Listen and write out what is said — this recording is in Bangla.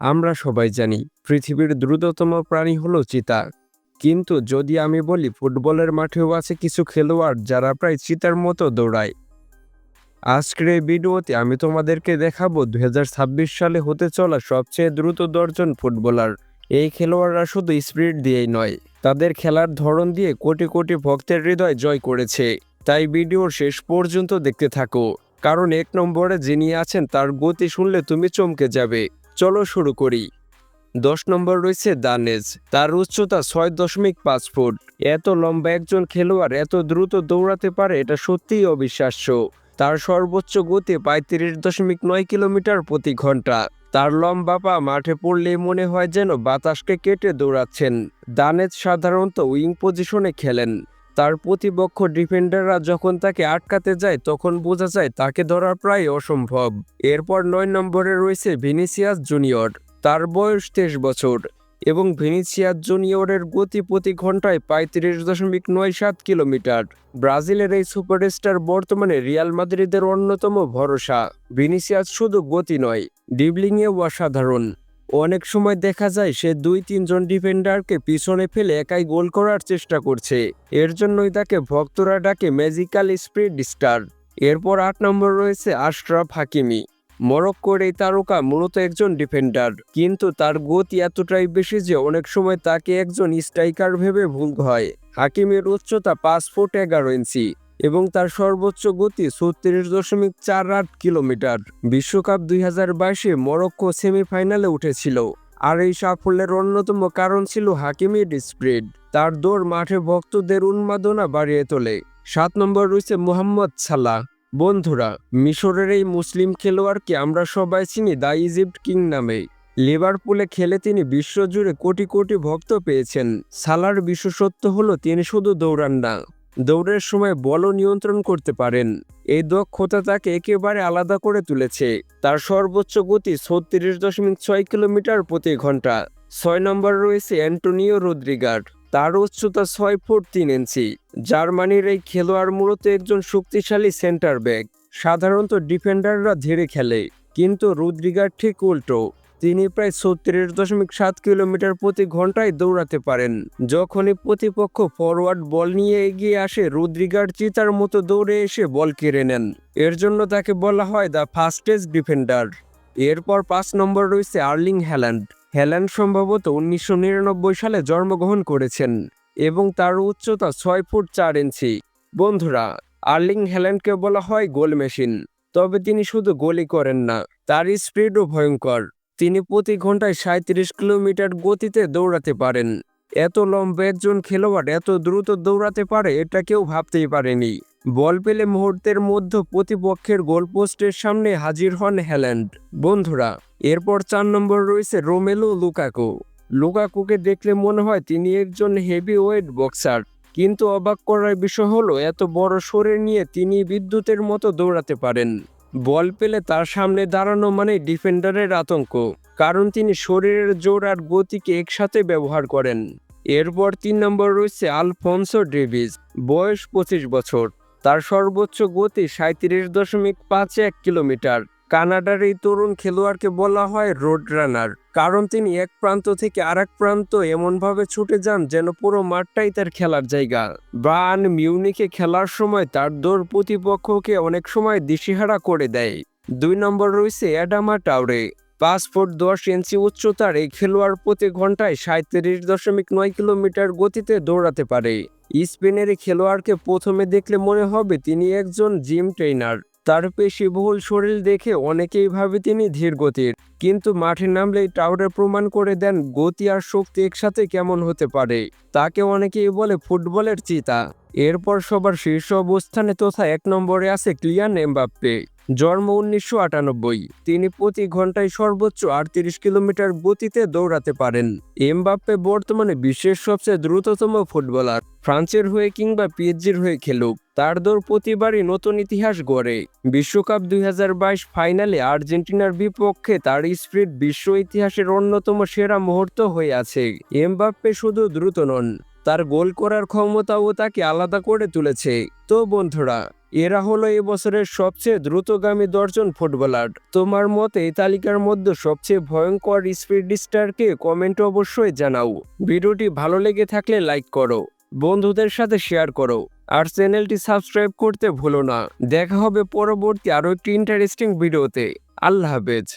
আমরা সবাই জানি পৃথিবীর দ্রুততম প্রাণী হলো চিতা কিন্তু যদি আমি বলি ফুটবলের মাঠেও আছে কিছু খেলোয়াড় যারা প্রায় চিতার মতো দৌড়ায়। আজকের এই ভিডিওতে আমি তোমাদেরকে দেখাবো দু হাজার ছাব্বিশ সালে হতে চলা সবচেয়ে দ্রুত দশজন ফুটবলার। এই খেলোয়াড়রা শুধু স্পিড দিয়েই নয়, তাদের খেলার ধরন দিয়ে কোটি কোটি ভক্তের হৃদয় জয় করেছে। তাই ভিডিওর শেষ পর্যন্ত দেখতে থাকো, কারণ এক নম্বরে যিনি আছেন তার গতি শুনলে তুমি চমকে যাবে। চলো শুরু করি। দশ নম্বর রয়েছে দানেজ। তার উচ্চতা ছয় দশমিক পাঁচ ফুট। এত লম্বা একজন খেলোয়াড় এত দ্রুত দৌড়াতে পারে, এটা সত্যিই অবিশ্বাস্য। তার সর্বোচ্চ গতি পঁয়ত্রিশ দশমিক নয় কিলোমিটার প্রতি ঘণ্টা। তার লম্বা পা মাঠে পড়লেই মনে হয় যেন বাতাসকে কেটে দৌড়াচ্ছেন। দানেজ সাধারণত উইং পজিশনে খেলেন। তার প্রতিপক্ষ ডিফেন্ডাররা যখন তাকে আটকাতে যায়, তখন বোঝা যায় তাকে ধরা প্রায় অসম্ভব। এরপর নয় নম্বরে রয়েছে ভিনিসিয়াস জুনিয়র। তার বয়স তেইশ বছর এবং ভিনিসিয়াস জুনিয়রের গতি প্রতি ঘন্টায় পঁয়ত্রিশ দশমিক নয় সাত কিলোমিটার। ব্রাজিলের এই সুপারস্টার বর্তমানে রিয়াল মাদ্রিদের অন্যতম ভরসা। ভিনিসিয়াস শুধু গতি নয় ডিবলিংয়েও অসাধারণ। অনেক সময় দেখা যায় সে দুই, তিনজন ডিফেন্ডারকে পিছনে ফেলে একাই গোল করার চেষ্টা করছে। এর জন্যই তাকে ভক্তরা ডাকে ম্যাজিক্যাল স্প্রিড স্টার এরপর আট নম্বর রয়েছে আশরাফ হাকিমি। মরক্কোর এই তারকা মূলত একজন ডিফেন্ডার কিন্তু তার গতি এতটাই বেশি যে অনেক সময় তাকে একজন স্ট্রাইকার ভেবে ভুল হয়। হাকিমের উচ্চতা পাঁচ ফুট এগারো ইঞ্চি এবং তার সর্বোচ্চ গতি ছত্রিশ দশমিক চার আট কিলোমিটার। বিশ্বকাপ দুই হাজার বাইশে মরক্কো সেমিফাইনালে উঠেছিল, আর এই সাফল্যের অন্যতম কারণ ছিল হাকিমের স্প্রিড। তার দৌড় মাঠে ভক্তদের উন্মাদনা বাড়িয়ে তোলে। সাত নম্বর রয়েছে মোহাম্মদ সালাহ। বন্ধুরা, মিশরের এই মুসলিম খেলোয়াড়কে আমরা সবাই চিনি দ্য ইজিপ্ট কিং নামে। লিভারপুলে খেলে তিনি বিশ্বজুড়ে কোটি কোটি ভক্ত পেয়েছেন। সালার বিশেষত্ব হলো তিনি শুধু দৌড়ান না। দৌড়ের সময় বলও নিয়ন্ত্রণ করতে পারেন। এই দক্ষতা তাকে একেবারে আলাদা করে তুলেছে। তার সর্বোচ্চ গতি ছত্রিশ দশমিক ছয় কিলোমিটার প্রতি ঘণ্টা। ছয় নম্বর রয়েছে অ্যান্টোনিও রদ্রিগার তার উচ্চতা ছয় ফুট তিন ইঞ্চি। জার্মানির এই খেলোয়াড় মূলত একজন শক্তিশালী সেন্টার ব্যাক। সাধারণত ডিফেন্ডাররা ধীরে খেলে, কিন্তু রুদ্রিগার ঠিক উল্টো। তিনি প্রায় ছত্রিশ দশমিক সাত কিলোমিটার প্রতি ঘন্টায় দৌড়াতে পারেন। যখনই প্রতিপক্ষ ফরওয়ার্ড বল নিয়ে এগিয়ে আসে, রুদ্রিগার চিতার মতো দৌড়ে এসে বল কেড়ে নেন। এর জন্য তাকে বলা হয় দ্য ফাস্টেস্ট ডিফেন্ডার। এরপর পাঁচ নম্বর রয়েছে আর্লিং হ্যাল্যান্ড হ্যাল্যান্ড সম্ভবত উনিশশো নিরানব্বই সালে জন্মগ্রহণ করেছেন এবং তার উচ্চতা ছয় ফুট চার ইঞ্চি। বন্ধুরা, আর্লিং হ্যাল্যান্ডকে বলা হয় গোল মেশিন। তবে তিনি শুধু গোলই করেন না তার স্পিডও ভয়ঙ্কর। তিনি প্রতি ঘন্টায় সাঁত্রিশ কিলোমিটার গতিতে দৌড়াতে পারেন। এত লম্বা একজন খেলোয়াড় এত দ্রুত দৌড়াতে পারে এটা কেউ ভাবতেই পারেনি। বল পেলে মুহূর্তের মধ্যে প্রতিপক্ষের গোলপোস্টের সামনে হাজির হন হ্যাল্যান্ড বন্ধুরা, এরপর চার নম্বর রয়েছে রোমেলো লুকাকো। লুকাকুকে দেখলে মনে হয় তিনি একজন হেভি ওয়েট বক্সার। কিন্তু অবাক করার বিষয় হলো, এত বড় শরীর নিয়ে তিনি বিদ্যুতের মতো দৌড়াতে পারেন। বল পেলে তার সামনে দাঁড়ানো মানে ডিফেন্ডারের আতঙ্ক, কারণ তিনি শরীরের জোর আর গতিকে একসাথে ব্যবহার করেন। এরপর তিন নম্বর রয়েছে আলফোনসো ডেভিস, বয়স পঁচিশ বছর। তার সর্বোচ্চ গতি সাঁত্রিশ দশমিক পাঁচ এক কিলোমিটার। কানাডার এই তরুণ খেলোয়াড়কে বলা হয় রোড রানার। কারণ তিনি এক প্রান্ত থেকে আরেক প্রান্ত এমনভাবে ছুটে যান যেন পুরো মাঠটাই তার খেলার জায়গা। বান মিউনিকে খেলার সময় তার দৌড় প্রতিপক্ষকে অনেক সময় দিশেহারা করে দেয়। দুই নম্বর রয়েছে অ্যাডামা টাউরে পাঁচ ফুট দশ ইঞ্চি উচ্চতার এই খেলোয়াড় প্রতি ঘন্টায় সাঁত্রিশ দশমিক নয় কিলোমিটার গতিতে দৌড়াতে পারে। স্পেনের খেলোয়াড়কে প্রথমে দেখলে মনে হবে তিনি একজন জিম ট্রেনার তার পেশিবহুল শরীর দেখে অনেকেই ভাবে তিনি ধীর গতির। কিন্তু মাঠে নামলেই টাউরে প্রমাণ করে দেন গতি আর শক্তি একসাথে কেমন হতে পারে। তাকে অনেকেই বলে ফুটবলের চিতা। এরপর সবার শীর্ষ অবস্থানে তথা এক নম্বরে আছে ক্লিয়ান এমবাপ্পে। জন্ম উনিশশো আটানব্বই। তিনি প্রতি ঘন্টায় সর্বোচ্চ আটত্রিশ কিলোমিটার গতিতে দৌড়াতে পারেন। এমবাপ্পে বর্তমানে বিশ্বের সবচেয়ে দ্রুততম ফুটবলার, ফ্রান্সের হয়ে কিংবা পিএইচজির হয়ে খেলুক। তার দৌড় প্রতিবারই নতুন ইতিহাস গড়ে। বিশ্বকাপ দুই হাজার বাইশ ফাইনালে আর্জেন্টিনার বিপক্ষে তার স্পিড বিশ্ব ইতিহাসের অন্যতম সেরা মুহূর্ত হয়ে আছে। এমবাপ্পে শুধু দ্রুত নন, তার গোল করার ক্ষমতাও তাকে আলাদা করে তুলেছে। তো বন্ধুরা এরা হলো এবছরের সবচেয়ে দ্রুতগামী দশজন ফুটবলার। তোমার মতে এই তালিকার মধ্যে সবচেয়ে ভয়ঙ্কর স্পিড ডিস্টারকে কমেন্ট অবশ্যই জানাও। ভিডিওটি ভালো লেগে থাকলে লাইক করো, বন্ধুদের সাথে শেয়ার করো, আর চ্যানেলটি সাবস্ক্রাইব করতে ভুলো না। দেখা হবে পরবর্তী আরও একটি ইন্টারেস্টিং ভিডিওতে। আল্লাহ হাফেজ।